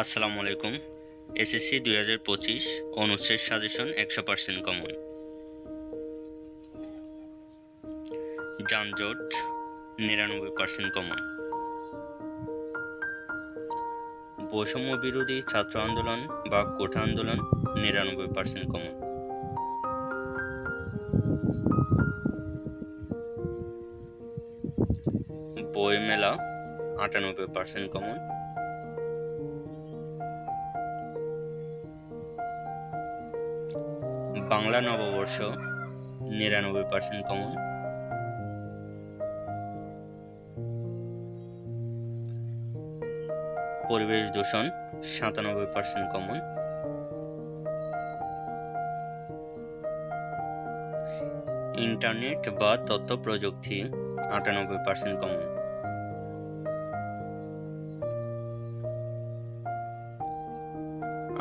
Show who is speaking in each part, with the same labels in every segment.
Speaker 1: আসসালামু আলাইকুম। এসএসসি দুই হাজার পঁচিশ অনুচ্ছেদ সাজেশন একশো পার্সেন্ট কমন। যানজট নিরানব্বই পার্সেন্ট কমন। বৈষম্য বিরোধী ছাত্র আন্দোলন বা কোঠা আন্দোলন নিরানব্বই পার্সেন্ট কমন। বইমেলা আটানব্বই পার্সেন্ট কমন। বাংলা নববর্ষ, নিরানব্বই পার্সেন্ট কমন পরিবেশ দূষণ, সাতানব্বই পার্সেন্ট কমন ইন্টারনেট বা তথ্য প্রযুক্তি, আটানব্বই পার্সেন্ট কমন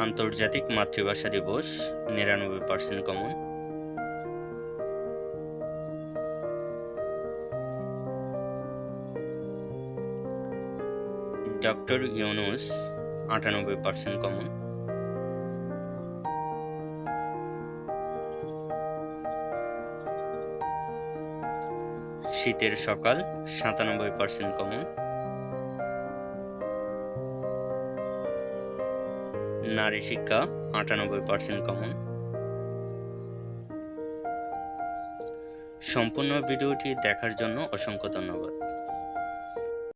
Speaker 1: আন্তর্জাতিক মাতৃভাষা দিবস, নিরানব্বই পার্সেন্ট কমন। ডক্টর ইউনুস, আটানব্বই পার্সেন্ট কমন। শীতের সকাল, সাতানব্বই পার্সেন্ট কমন। নারী শিক্ষা আটানব্বই পার্সেন্ট কমন। সম্পূর্ণ ভিডিওটি দেখার জন্য অসংখ্য ধন্যবাদ।